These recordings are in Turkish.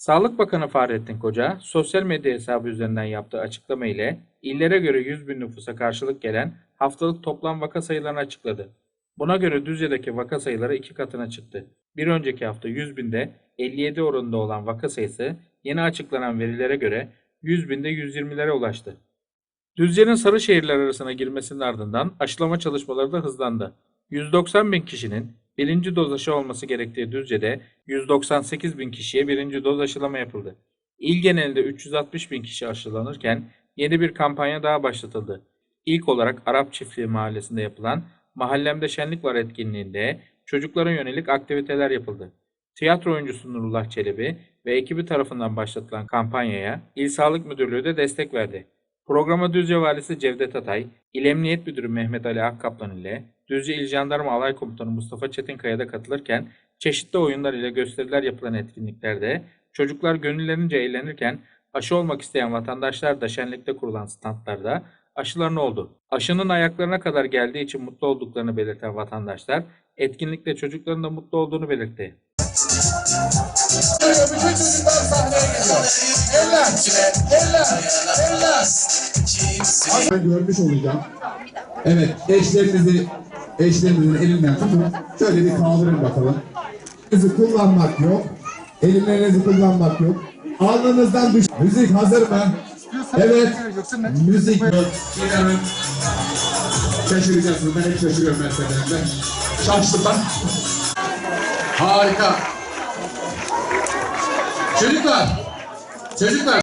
Sağlık Bakanı Fahrettin Koca, sosyal medya hesabı üzerinden yaptığı açıklama ile illere göre 100 bin nüfusa karşılık gelen haftalık toplam vaka sayılarını açıkladı. Buna göre Düzce'deki vaka sayıları iki katına çıktı. Bir önceki hafta 100 binde 57 oranında olan vaka sayısı yeni açıklanan verilere göre 100 binde 120'lere ulaştı. Düzce'nin sarı şehirler arasına girmesinin ardından aşılama çalışmaları da hızlandı. 190 bin kişinin birinci doz aşı olması gerektiği Düzce'de 198 bin kişiye birinci doz aşılama yapıldı. İl genelinde 360 bin kişi aşılanırken yeni bir kampanya daha başlatıldı. İlk olarak Arap Çiftliği Mahallesi'nde yapılan Mahallemde Şenlik Var etkinliğinde çocuklara yönelik aktiviteler yapıldı. Tiyatro oyuncusu Nurullah Çelebi ve ekibi tarafından başlatılan kampanyaya İl Sağlık Müdürlüğü de destek verdi. Programa Düzce Valisi Cevdet Atay, İl Emniyet Müdürü Mehmet Ali Akkaplan ile Düzce İl Jandarma Alay Komutanı Mustafa Çetinkaya da katılırken çeşitli oyunlar ile gösteriler yapılan etkinliklerde çocuklar gönüllerince eğlenirken aşı olmak isteyen vatandaşlar da şenlikte kurulan standlarda aşılarını oldu. Aşının ayaklarına kadar geldiği için mutlu olduklarını belirten vatandaşlar etkinlikte çocukların da mutlu olduğunu belirtti. Bütün çocuklar Eller, eller, eller. Ben görmüş olacağım. Evet, eşlerinizi eşlerinizin elinden tutun. Şöyle bir kaldırın bakalım. Elinizi kullanmak yok. Elinlerinizi kullanmak yok. Alnınızdan düş. Müzik hazır mı? Evet. Müzik yok. İnanın. Şaşıracaksınız. Ben hep şaşırıyorum seferinde. Şaştım ben. Harika. Çocuklar. Çocuklar.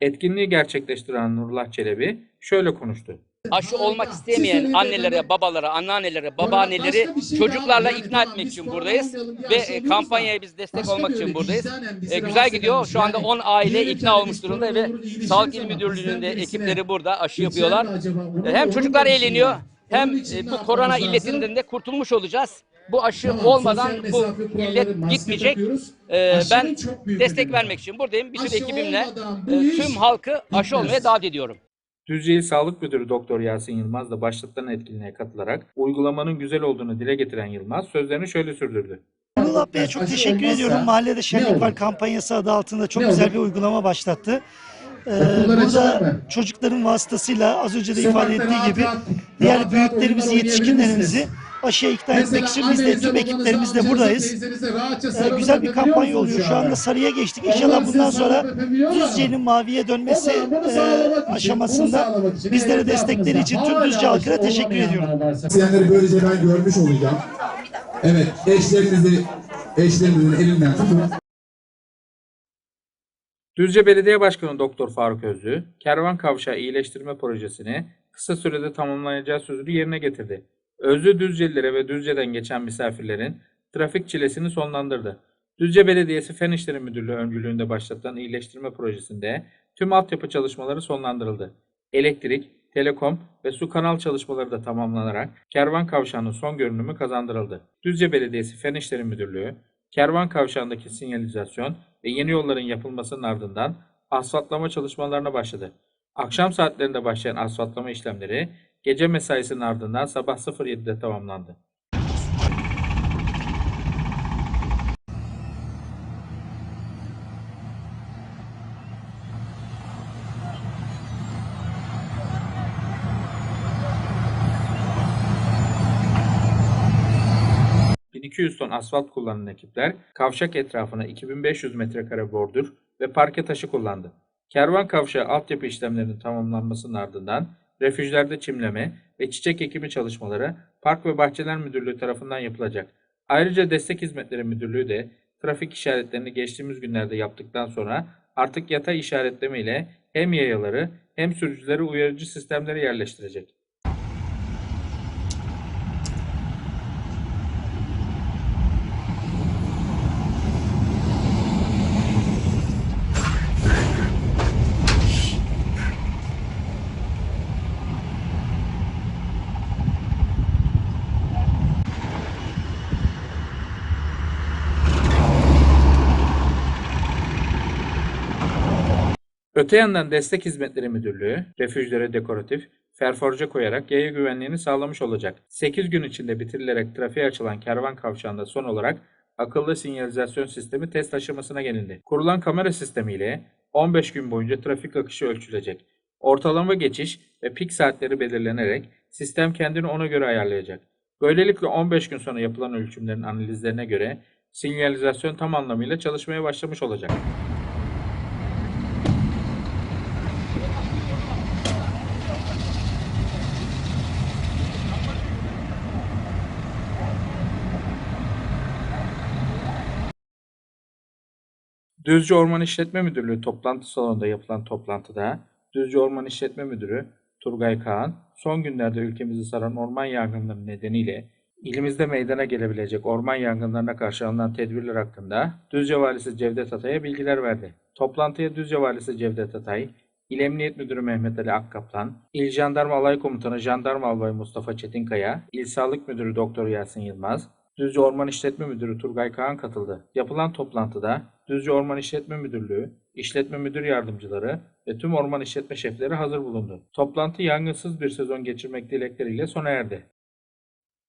Etkinliği gerçekleştiren Nurullah Çelebi şöyle konuştu. aşı olmak istemeyen annelere, babalara, anneannelere, babaanneleri çocuklarla ikna etmek için buradayız ve e, kampanyaya biz destek olmak için buradayız. E, güzel gidiyor. Şu anda 10 aile ikna olmuş durumda ve Sağlık İl Müdürlüğü'nün de ekipleri burada aşı yapıyorlar. E, Hem çocuklar eğleniyor hem e, bu korona illetinden de kurtulmuş olacağız. Bu aşı olmadan bu illet gitmeyecek. E, Ben destek vermek için buradayım. Bütün ekibimle e, tüm halkı aşı olmaya davet ediyorum. Düzce İl Sağlık Müdürü Doktor Yasin Yılmaz da başlatılan etkinliğe katılarak uygulamanın güzel olduğunu dile getiren Yılmaz sözlerini şöyle sürdürdü. Nurullah Bey'e çok Aşı teşekkür olmazsa ediyorum. Mahallede Şenlik? Var kampanyası adı altında çok Ne güzel olur? bir uygulama başlattı. Ee, burada çocukların vasıtasıyla az önce de Sokakta ifade ettiği rahat gibi rahat- diğer rahat büyüklerimizi, yetişkinlerimizi. Aşıya ikna etmek için biz de tüm ekiplerimiz de buradayız. Ee, güzel bir kampanya oluyor. Şu anda sarıya geçtik. İnşallah bundan sonra. Düzce'nin maviye dönmesi e, aşamasında bizlere destekleri için tüm Düzce halkına teşekkür ediyorum. İsteyenleri böylece ben görmüş olacağım. Evet, eşlerinizi eşlerinizin elinden tutun. Düzce Belediye Başkanı Doktor Faruk Özlü, Kervan Kavşağı İyileştirme Projesi'ni kısa sürede tamamlanacağı sözünü yerine getirdi. Özlü Düzcelilere ve Düzce'den geçen misafirlerin trafik çilesini sonlandırdı. Düzce Belediyesi Fen İşleri Müdürlüğü öncülüğünde başlatılan iyileştirme projesinde tüm altyapı çalışmaları sonlandırıldı. Elektrik, telekom ve su kanal çalışmaları da tamamlanarak Kervan Kavşağı'nın son görünümü kazandırıldı. Düzce Belediyesi Fen İşleri Müdürlüğü, Kervan Kavşağı'ndaki sinyalizasyon ve yeni yolların yapılmasının ardından asfaltlama çalışmalarına başladı. Akşam saatlerinde başlayan asfaltlama işlemleri gece mesaisinin ardından sabah 07'de tamamlandı. ...1200 ton asfalt kullanan ekipler kavşak etrafına 2500 metrekare bordür ve parke taşı kullandı. Kervan kavşağı altyapı işlemlerinin tamamlanmasının ardından refüjlerde çimleme ve çiçek ekimi çalışmaları Park ve Bahçeler Müdürlüğü tarafından yapılacak. Ayrıca Destek Hizmetleri Müdürlüğü de trafik işaretlerini geçtiğimiz günlerde yaptıktan sonra artık yatay işaretleme ile hem yayaları hem sürücüleri uyarıcı sistemleri yerleştirecek. Öte yandan Destek Hizmetleri Müdürlüğü, refüjlere dekoratif, ferforje koyarak yaya güvenliğini sağlamış olacak. 8 gün içinde bitirilerek trafiğe açılan kervan kavşağında son olarak akıllı sinyalizasyon sistemi test aşamasına gelindi. Kurulan kamera sistemiyle 15 gün boyunca trafik akışı ölçülecek. Ortalama geçiş ve pik saatleri belirlenerek sistem kendini ona göre ayarlayacak. Böylelikle 15 gün sonra yapılan ölçümlerin analizlerine göre sinyalizasyon tam anlamıyla çalışmaya başlamış olacak. Düzce Orman İşletme Müdürlüğü toplantı salonunda yapılan toplantıda Düzce Orman İşletme Müdürü Turgay Kağan, son günlerde ülkemizi saran orman yangınları nedeniyle ilimizde meydana gelebilecek orman yangınlarına karşı alınan tedbirler hakkında Düzce Valisi Cevdet Atay'a bilgiler verdi. Toplantıya Düzce Valisi Cevdet Atay, İl Emniyet Müdürü Mehmet Ali Akkaplan, İl Jandarma Alay Komutanı Jandarma Albay Mustafa Çetinkaya, İl Sağlık Müdürü Doktor Yasin Yılmaz, Düzce Orman İşletme Müdürü Turgay Kağan katıldı. Yapılan toplantıda Düzce Orman İşletme Müdürlüğü, İşletme Müdür Yardımcıları ve tüm orman işletme şefleri hazır bulundu. Toplantı yangınsız bir sezon geçirmek dilekleriyle sona erdi.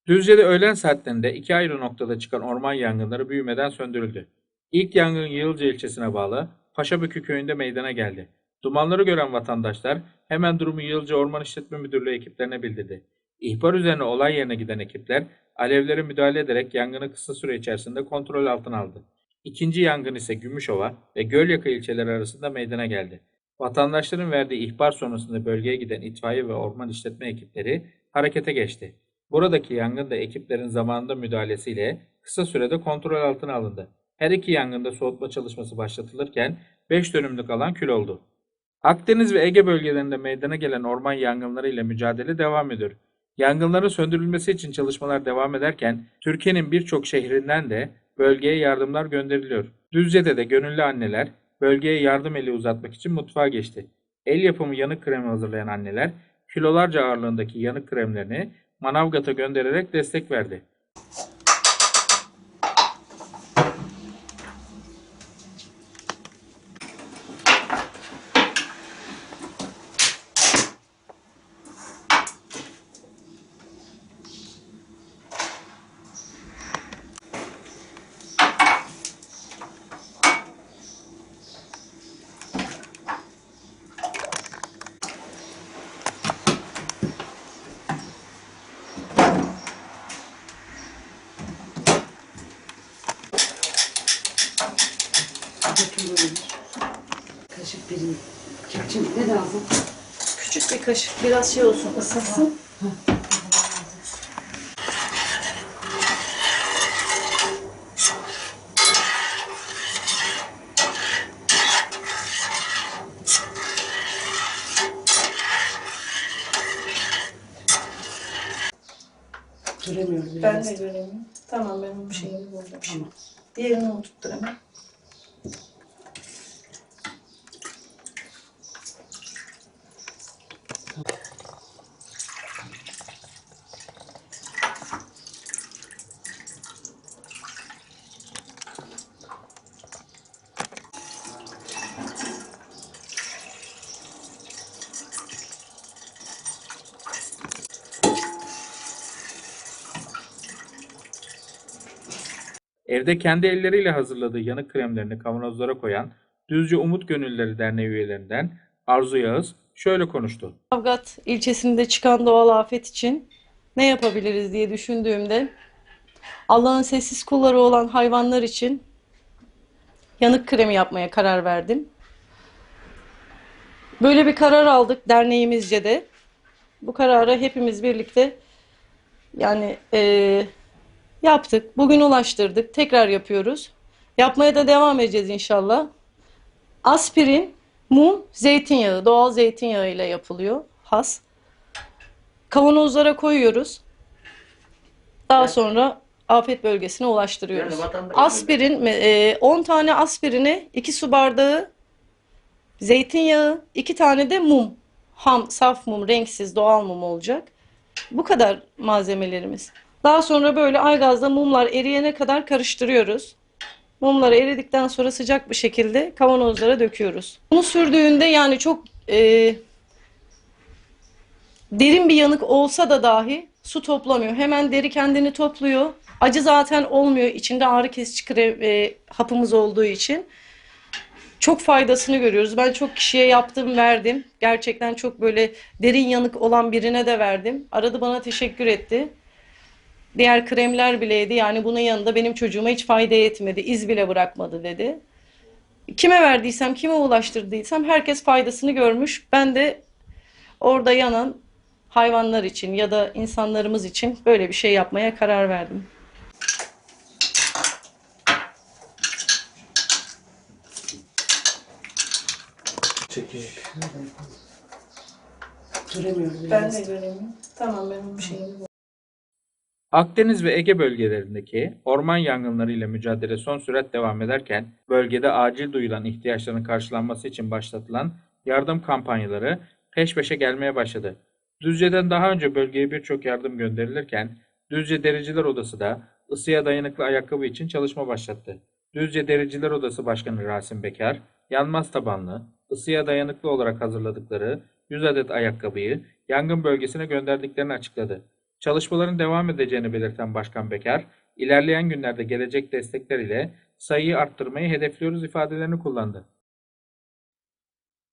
Düzce'de öğlen saatlerinde iki ayrı noktada çıkan orman yangınları büyümeden söndürüldü. İlk yangın Yığılca ilçesine bağlı Paşabükü köyünde meydana geldi. Dumanları gören vatandaşlar hemen durumu Yığılca Orman İşletme Müdürlüğü ekiplerine bildirdi. İhbar üzerine olay yerine giden ekipler alevlere müdahale ederek yangını kısa süre içerisinde kontrol altına aldı. İkinci yangın ise Gümüşova ve Gölyaka ilçeleri arasında meydana geldi. Vatandaşların verdiği ihbar sonrasında bölgeye giden itfaiye ve orman işletme ekipleri harekete geçti. Buradaki yangın da ekiplerin zamanında müdahalesiyle kısa sürede kontrol altına alındı. Her iki yangında soğutma çalışması başlatılırken 5 dönümlük alan kül oldu. Akdeniz ve Ege bölgelerinde meydana gelen orman yangınları ile mücadele devam ediyor. Yangınların söndürülmesi için çalışmalar devam ederken Türkiye'nin birçok şehrinden de bölgeye yardımlar gönderiliyor. Düzce'de de gönüllü anneler bölgeye yardım eli uzatmak için mutfağa geçti. El yapımı yanık kremi hazırlayan anneler kilolarca ağırlığındaki yanık kremlerini Manavgat'a göndererek destek verdi. Kaşık birin. Kepçim ne lazım? Küçük bir kaşık biraz şey olsun ısınsın. Göremiyorum Ben de göreyim. Tamam ben onun şeyini buldum. Tamam. Diğerini hemen. Evde kendi elleriyle hazırladığı yanık kremlerini kavanozlara koyan Düzce Umut Gönülleri Derneği üyelerinden Arzu Yağız şöyle konuştu. Kavgat ilçesinde çıkan doğal afet için ne yapabiliriz diye düşündüğümde Allah'ın sessiz kulları olan hayvanlar için yanık kremi yapmaya karar verdim. Böyle bir karar aldık derneğimizce de. Bu kararı hepimiz birlikte yani eee, yaptık. Bugün ulaştırdık. Tekrar yapıyoruz. Yapmaya da devam edeceğiz inşallah. Aspirin, mum, zeytinyağı, doğal zeytinyağı ile yapılıyor. Has. Kavanozlara koyuyoruz. Daha sonra afet bölgesine ulaştırıyoruz. Aspirin, e, 10 tane aspirine 2 su bardağı zeytinyağı, 2 tane de mum. Ham, saf mum, renksiz doğal mum olacak. Bu kadar malzemelerimiz. Daha sonra böyle aygazda mumlar eriyene kadar karıştırıyoruz. Mumları eridikten sonra sıcak bir şekilde kavanozlara döküyoruz. Bunu sürdüğünde yani çok e, derin bir yanık olsa da dahi su toplamıyor. Hemen deri kendini topluyor. Acı zaten olmuyor. İçinde ağrı kesici krem, e, hapımız olduğu için. Çok faydasını görüyoruz. Ben çok kişiye yaptım, verdim. Gerçekten çok böyle derin yanık olan birine de verdim. Aradı bana teşekkür etti. Diğer kremler bileydi. Yani bunun yanında benim çocuğuma hiç fayda etmedi. iz bile bırakmadı dedi. Kime verdiysem, kime ulaştırdıysam herkes faydasını görmüş. Ben de orada yanan hayvanlar için ya da insanlarımız için böyle bir şey yapmaya karar verdim. Duramıyorum. Ben de göremiyorum. Tamam benim bir şeyim Akdeniz ve Ege bölgelerindeki orman yangınları ile mücadele son sürat devam ederken bölgede acil duyulan ihtiyaçların karşılanması için başlatılan yardım kampanyaları peş peşe gelmeye başladı. Düzce'den daha önce bölgeye birçok yardım gönderilirken Düzce Dericiler Odası da ısıya dayanıklı ayakkabı için çalışma başlattı. Düzce Dericiler Odası Başkanı Rasim Bekar, yanmaz tabanlı, ısıya dayanıklı olarak hazırladıkları 100 adet ayakkabıyı yangın bölgesine gönderdiklerini açıkladı. Çalışmaların devam edeceğini belirten Başkan Bekar, ilerleyen günlerde gelecek destekler ile sayıyı arttırmayı hedefliyoruz ifadelerini kullandı.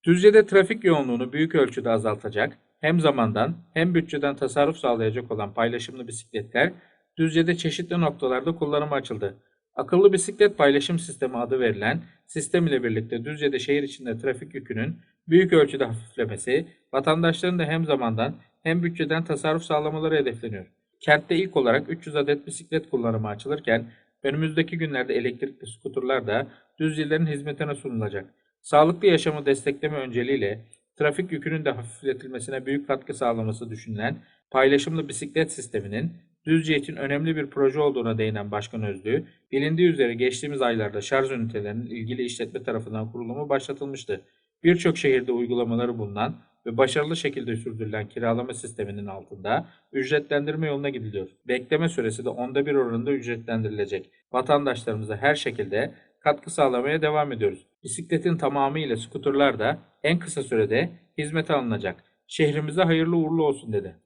Düzce'de trafik yoğunluğunu büyük ölçüde azaltacak, hem zamandan hem bütçeden tasarruf sağlayacak olan paylaşımlı bisikletler Düzce'de çeşitli noktalarda kullanıma açıldı. Akıllı bisiklet paylaşım sistemi adı verilen sistem ile birlikte Düzce'de şehir içinde trafik yükünün büyük ölçüde hafiflemesi, vatandaşların da hem zamandan hem bütçeden tasarruf sağlamaları hedefleniyor. Kentte ilk olarak 300 adet bisiklet kullanıma açılırken önümüzdeki günlerde elektrikli skuterlar da Düzcelerin hizmetine sunulacak. Sağlıklı yaşamı destekleme önceliğiyle trafik yükünün de hafifletilmesine büyük katkı sağlaması düşünülen paylaşımlı bisiklet sisteminin Düzce için önemli bir proje olduğuna değinen Başkan Özlü, bilindiği üzere geçtiğimiz aylarda şarj ünitelerinin ilgili işletme tarafından kurulumu başlatılmıştı. Birçok şehirde uygulamaları bulunan ve başarılı şekilde sürdürülen kiralama sisteminin altında ücretlendirme yoluna gidiliyor. Bekleme süresi de onda bir oranında ücretlendirilecek. Vatandaşlarımıza her şekilde katkı sağlamaya devam ediyoruz. Bisikletin tamamı ile skuterlar da en kısa sürede hizmete alınacak. Şehrimize hayırlı uğurlu olsun dedi.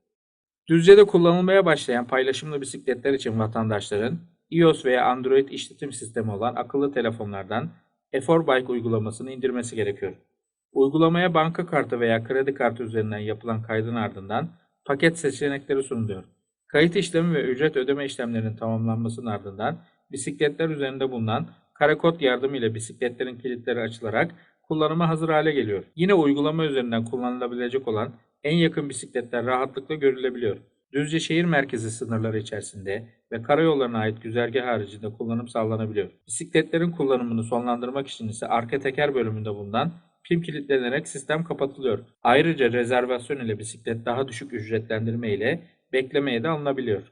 Düzce'de kullanılmaya başlayan paylaşımlı bisikletler için vatandaşların iOS veya Android işletim sistemi olan akıllı telefonlardan Efor Bike uygulamasını indirmesi gerekiyor. Uygulamaya banka kartı veya kredi kartı üzerinden yapılan kaydın ardından paket seçenekleri sunuluyor. Kayıt işlemi ve ücret ödeme işlemlerinin tamamlanmasının ardından bisikletler üzerinde bulunan karakod yardımıyla bisikletlerin kilitleri açılarak kullanıma hazır hale geliyor. Yine uygulama üzerinden kullanılabilecek olan en yakın bisikletler rahatlıkla görülebiliyor. Düzce şehir merkezi sınırları içerisinde ve karayollarına ait güzergah haricinde kullanım sağlanabiliyor. Bisikletlerin kullanımını sonlandırmak için ise arka teker bölümünde bulunan pim kilitlenerek sistem kapatılıyor. Ayrıca rezervasyon ile bisiklet daha düşük ücretlendirme ile beklemeye de alınabiliyor.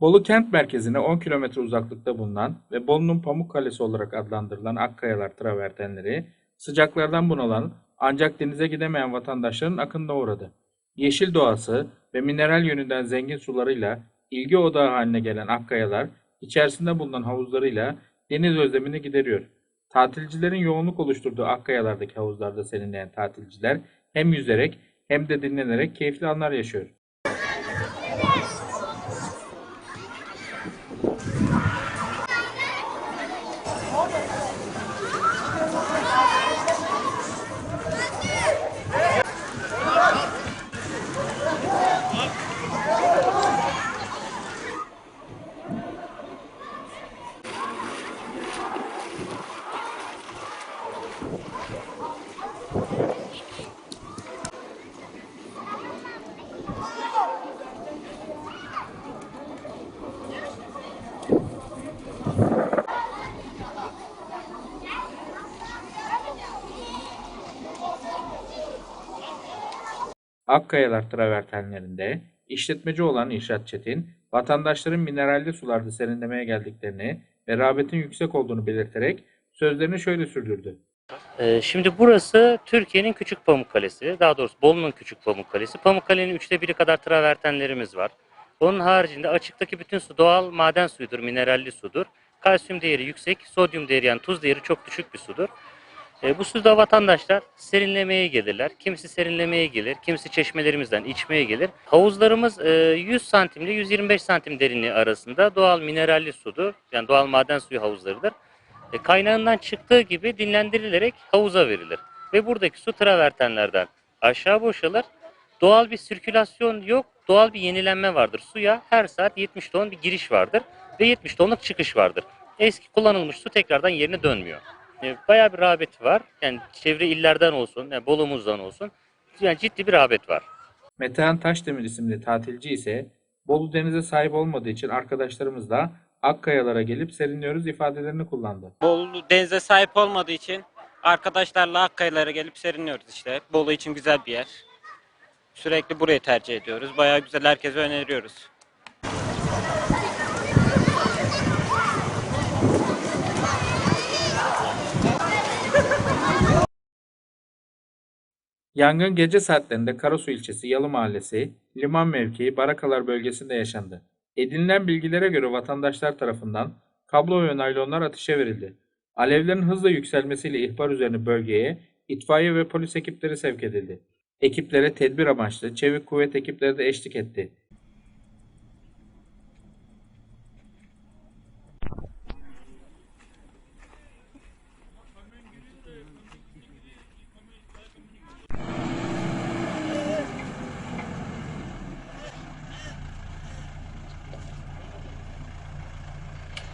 Bolu kent merkezine 10 kilometre uzaklıkta bulunan ve Bolu'nun Pamuk Kalesi olarak adlandırılan Akkayalar travertenleri sıcaklardan bunalan ancak denize gidemeyen vatandaşların akınına uğradı. Yeşil doğası ve mineral yönünden zengin sularıyla ilgi odağı haline gelen Akkayalar içerisinde bulunan havuzlarıyla deniz özlemini gideriyor. Tatilcilerin yoğunluk oluşturduğu Akkayalardaki havuzlarda serinleyen tatilciler hem yüzerek hem de dinlenerek keyifli anlar yaşıyor. Akkayalar travertenlerinde işletmeci olan İrşat Çetin, vatandaşların mineralli sularda serinlemeye geldiklerini ve rağbetin yüksek olduğunu belirterek sözlerini şöyle sürdürdü. Ee, Şimdi burası Türkiye'nin küçük Pamukkale'si. Daha doğrusu Bolu'nun küçük Pamukkale'si. Pamukkale'nin üçte biri kadar travertenlerimiz var. Onun haricinde açıktaki bütün su doğal maden suyudur, mineralli sudur. Kalsiyum değeri yüksek, sodyum değeri yani tuz değeri çok düşük bir sudur. Ee, bu suda vatandaşlar serinlemeye gelirler. Kimisi serinlemeye gelir, kimisi çeşmelerimizden içmeye gelir. Havuzlarımız e, 100 santim ile 125 santim derinliği arasında doğal mineralli sudur. Yani doğal maden suyu havuzlarıdır. E, kaynağından çıktığı gibi dinlendirilerek havuza verilir. Ve buradaki su travertenlerden aşağı boşalır. Doğal bir sirkülasyon yok, doğal bir yenilenme vardır. Suya her saat 70 ton bir giriş vardır ve 70 tonluk çıkış vardır. Eski kullanılmış su tekrardan yerine dönmüyor. E, bayağı bir rağbeti var. Yani çevre illerden olsun, yani Bolu'muzdan olsun. Yani ciddi bir rağbet var. Metehan Taşdemir isimli tatilci ise Bolu denize sahip olmadığı için arkadaşlarımızla Akkayalara gelip serinliyoruz ifadelerini kullandı. Bolu denize sahip olmadığı için arkadaşlarla Akkaya'lara gelip serinliyoruz işte. Bolu için güzel bir yer. Sürekli burayı tercih ediyoruz. Bayağı güzel herkese öneriyoruz. Yangın gece saatlerinde Karasu ilçesi Yalı Mahallesi, Liman Mevkii, Barakalar bölgesinde yaşandı. Edinilen bilgilere göre vatandaşlar tarafından kablo ve naylonlar ateşe verildi. Alevlerin hızla yükselmesiyle ihbar üzerine bölgeye itfaiye ve polis ekipleri sevk edildi. Ekiplere tedbir amaçlı çevik kuvvet ekipleri de eşlik etti.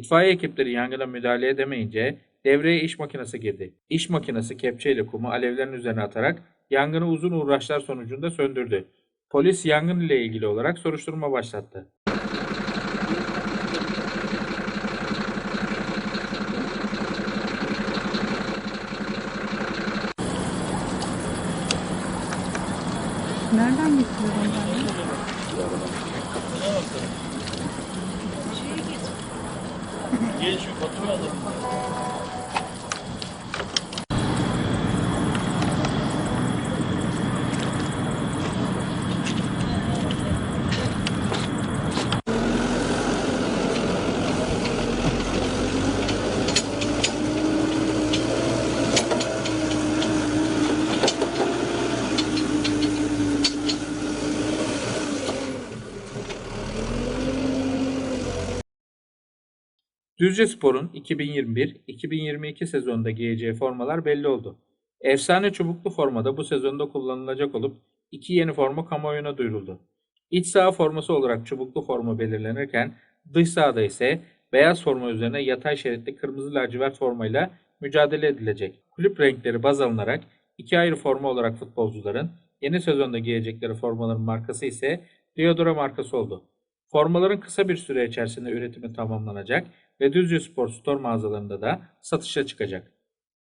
İtfaiye ekipleri yangına müdahale edemeyince devreye iş makinesi girdi. İş makinesi kepçeyle kumu alevlerin üzerine atarak yangını uzun uğraşlar sonucunda söndürdü. Polis yangın ile ilgili olarak soruşturma başlattı. Nereden getiriyor onlar? Geç oturmadım. Düzce Spor'un 2021-2022 sezonunda giyeceği formalar belli oldu. Efsane çubuklu formada bu sezonda kullanılacak olup iki yeni forma kamuoyuna duyuruldu. İç saha forması olarak çubuklu forma belirlenirken dış sahada ise beyaz forma üzerine yatay şeritli kırmızı lacivert formayla mücadele edilecek. Kulüp renkleri baz alınarak iki ayrı forma olarak futbolcuların yeni sezonda giyecekleri formaların markası ise Diodora markası oldu. Formaların kısa bir süre içerisinde üretimi tamamlanacak ve Düzce Spor Store mağazalarında da satışa çıkacak.